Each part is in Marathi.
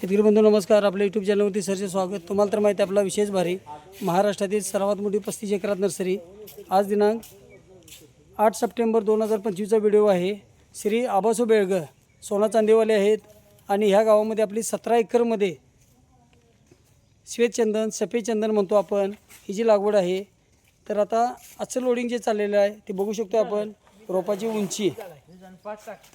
शेतकरी बंधू नमस्कार. आपल्या यूट्यूब चॅनलवरती सरचे स्वागत. तुम्हाला तर माहिती आहे आपला विशेष भारी. महाराष्ट्रातील सर्वात मोठी पस्तीस एकरात नर्सरी. आज दिनांक आठ सप्टेंबर दोन हजार पंचवीसचा व्हिडिओ आहे. श्री आबासो बेळग सोना चांदीवाले आहेत. आणि ह्या गावामध्ये आपली सतरा एकरमध्ये श्वेतचंदन सफेद चंदन म्हणतो आपण. ही जी लागवड आहे तर आता आजचं लोडिंग जे चाललेलं आहे ते बघू शकतो आपण. रोपाची उंची.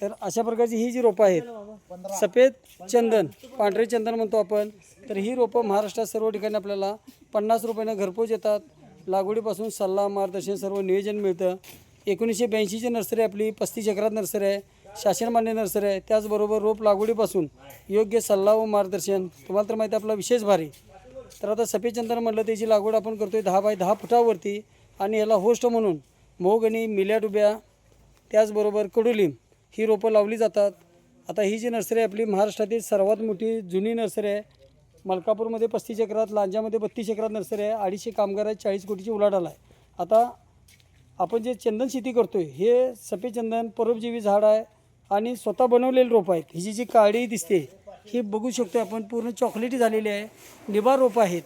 तर अशा प्रकारची ही जी रोपं आहेत सफेद चंदन पांढरे चंदन म्हणतो आपण तर ही रोपं महाराष्ट्रात सर्व ठिकाणी आपल्याला पन्नास रुपयानं घरपोच येतात. लागवडीपासून सल्ला मार्गदर्शन सर्व नियोजन मिळतं. एकोणीसशे ब्याऐंशीची नर्सरी आपली पस्तीस एकरात नर्सरी आहे शासनमान्य नर्सरी आहे. त्याचबरोबर रोप लागवडीपासून योग्य सल्ला व मार्गदर्शन. तुम्हाला तर माहिती आहे आपला विशेष भारी. तर आता सफेद चंदन म्हटलं त्याची लागवड आपण करतोय दहा बाय दहा फुटावरती आणि याला होस्ट म्हणून मोगणी मिल्या डुब्या त्याचबरोबर कडुलिंब. ही रोपं लावली जातात. आता ही जी नर्सरी आहे आपली महाराष्ट्रातील सर्वात मोठी जुनी नर्सरी आहे. मलकापूरमध्ये पस्तीस एकरात लांजामध्ये बत्तीस एकरात नर्सरी आहे. अडीचशे कामगार आहेत चाळीस कोटीची उलाढाल आहे. आता आपण जे चंदन शेती करतो आहे हे सफेचंदन परोपजीवी झाड आहे आणि स्वतः बनवलेली रोपं आहेत. ही जी जी काळी दिसते ही बघू शकतो आपण पूर्ण चॉकलेटी झालेली आहे. निबार रोपं आहेत.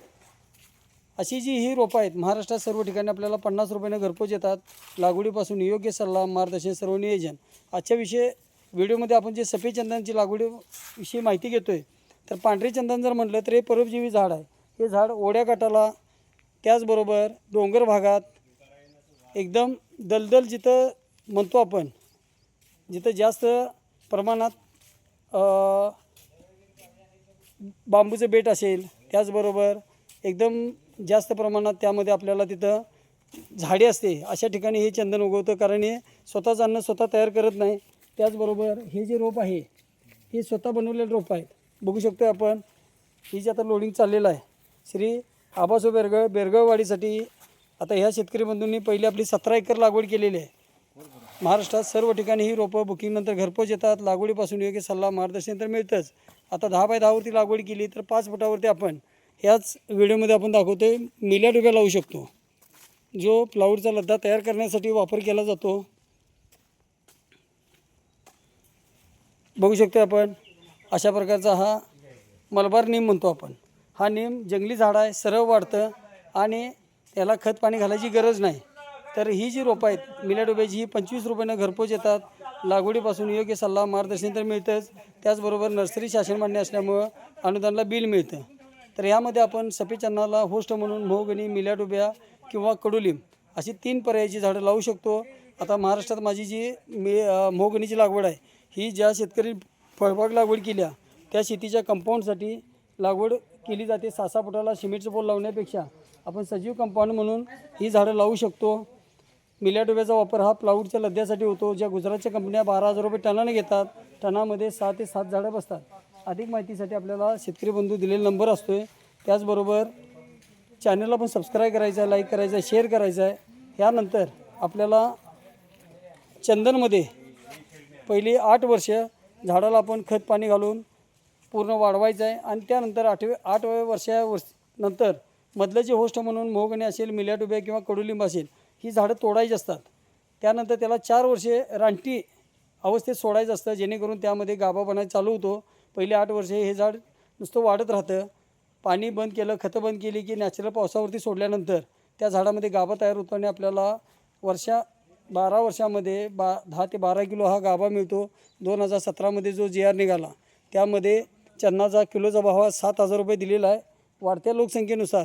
अशी जी ही रोपं आहेत महाराष्ट्रात सर्व ठिकाणी आपल्याला पन्नास रुपयाने घरपोच येतात. लागवडीपासून योग्य सल्ला मार्गदर्शन सर्व नियोजन. आजच्या विषय व्हिडिओमध्ये आपण जे सफेद चंदनची लागवडीविषयी माहिती घेतो आहे तर पांढरे चंदन जर म्हटलं तर हे परोपजीवी झाड आहे. हे झाड ओढ्या गटाला त्याचबरोबर डोंगर भागात एकदम दलदल जिथं म्हणतो आपण जिथं जास्त प्रमाणात बांबूचं बेट असेल त्याचबरोबर एकदम जास्त प्रमाणात त्यामध्ये आपल्याला तिथं झाडे असते. अशा ठिकाणी हे चंदन उगवतं कारण हे स्वतःच अन्न स्वतः तयार करत नाही. त्याचबरोबर हे जे रोप आहे हे स्वतः बनवलेले रोप आहेत. बघू शकतो आपण ही जे आता लोडिंग चाललेलं आहे श्री आबासो बेरगळ बेरगळवाडीसाठी आता ह्या शेतकरी बंधूंनी पहिली आपली सतरा एकर लागवड केलेली आहे. महाराष्ट्रात सर्व ठिकाणी ही रोपं बुकिंगनंतर घरपोच येतात. लागवडीपासून योग्य सल्ला मार्गदर्शन तर मिळतंच. आता दहा बाय दहावरती लागवड केली तर पाच फुटावरती आपण ह्याच व्हिडिओमध्ये आपण दाखवतोय मिल्या डुब्या लावू शकतो. जो प्लाऊडचा लद्दा तयार करण्यासाठी वापर केला जातो. बघू शकतो आपण अशा प्रकारचा हा मलबार नेम म्हणतो आपण. हा नेम जंगली झाड आहे सरळ वाढतं आणि त्याला खत पाणी घालायची गरज नाही. तर ही जी रोपं आहेत मिल्या डोब्याची ही पंचवीस रुपयानं घरपोच येतात. लागवडीपासून योग्य सल्ला मार्गदर्शन तर मिळतंच. त्याचबरोबर नर्सरी शासन मान्य असल्यामुळं अनुदानला बिल मिळतं. तर यामध्ये आपण सफेद होस्ट म्हणून मोहगणी मिल्याडोब्या किंवा कडुलिंब अशी तीन पर्यायाची झाडं लावू शकतो. आता महाराष्ट्रात माझी जी मे मोहगणीची लागवड आहे ही ज्या शेतकरी फळबाग लागवड केल्या त्या शेतीच्या कंपाऊंडसाठी लागवड केली जाते. सहा फुटाला सिमेंटचं पोल लावण्यापेक्षा आपण सजीव कंपाऊंड म्हणून ही झाडं लावू शकतो. मिल्याडोब्याचा वापर हा प्लाऊडच्या लद्द्यासाठी होतो ज्या गुजरातच्या कंपन्या बारा हजार रुपये टनाने घेतात. टनामध्ये सहा ते सात झाडं बसतात. अधिक माहितीसाठी आपल्याला शेतकरी बंधू दिलेला नंबर असतो आहे त्याचबरोबर चॅनलला पण सबस्क्राईब करायचं आहे लाईक करायचं आहे शेअर करायचं आहे. ह्यानंतर आपल्याला चंदनमध्ये पहिली आठ वर्ष झाडाला आपण खत पाणी घालून पूर्ण वाढवायचं आहे. आणि त्यानंतर आठवे आठव्या वर्षा वर्ष नंतर मधलं जे होस्ट म्हणून मोहगणी असेल मिल्या किंवा कडुलिंब असेल ही झाडं तोडायची असतात. त्यानंतर त्याला चार वर्षे रानटी अवस्थेत सोडायचं असतं जेणेकरून त्यामध्ये गाभापणा चालू होतो. पहिले आठ वर्षे हे झाड नुसतं वाढत राहतं. पाणी बंद केलं खतं बंद केली की नॅचरल पावसावरती सोडल्यानंतर त्या झाडामध्ये गाभा तयार होतो आणि आपल्याला वर्षा बारा वर्षामध्ये बा दहा ते बारा किलो हा गाभा मिळतो. दोन हजार सतरामध्ये जो जे आर निघाला त्यामध्ये चन्नाचा किलोचा भाव हा सात हजार रुपये दिलेला आहे. वाढत्या लोकसंख्येनुसार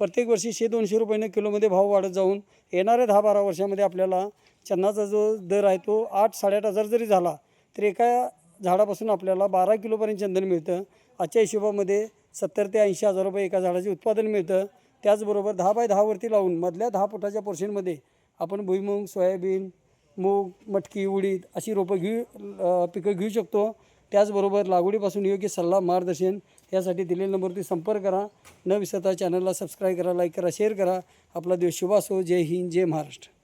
प्रत्येक वर्षी शे दोनशे रुपयानं किलोमध्ये भाव वाढत जाऊन येणाऱ्या दहा बारा वर्षामध्ये आपल्याला चन्नाचा जो दर आहे तो आठ साडेआठ हजार जरी झाला तर एका झाडापासून आपल्याला बारा किलोपर्यंत चंदन मिळतं. आजच्या हिशोबामध्ये सत्तर ते ऐंशी हजार रुपये एका झाडाचे उत्पादन मिळतं. त्याचबरोबर दहा बाय दहावरती लावून मधल्या दहा फुटाच्या पोर्शनमध्ये आपण भुईमुग सोयाबीन मूग मटकी उडीद अशी रोपं घेऊ पिकं घेऊ शकतो. त्याचबरोबर लागवडीपासून योग्य सल्ला मार्गदर्शन यासाठी दिलेल्या नंबरवरती संपर्क करा. न विसरता चॅनलला सबस्क्राईब करा लाईक करा शेअर करा. आपला दिवस शुभ असो. जय हिंद जय महाराष्ट्र.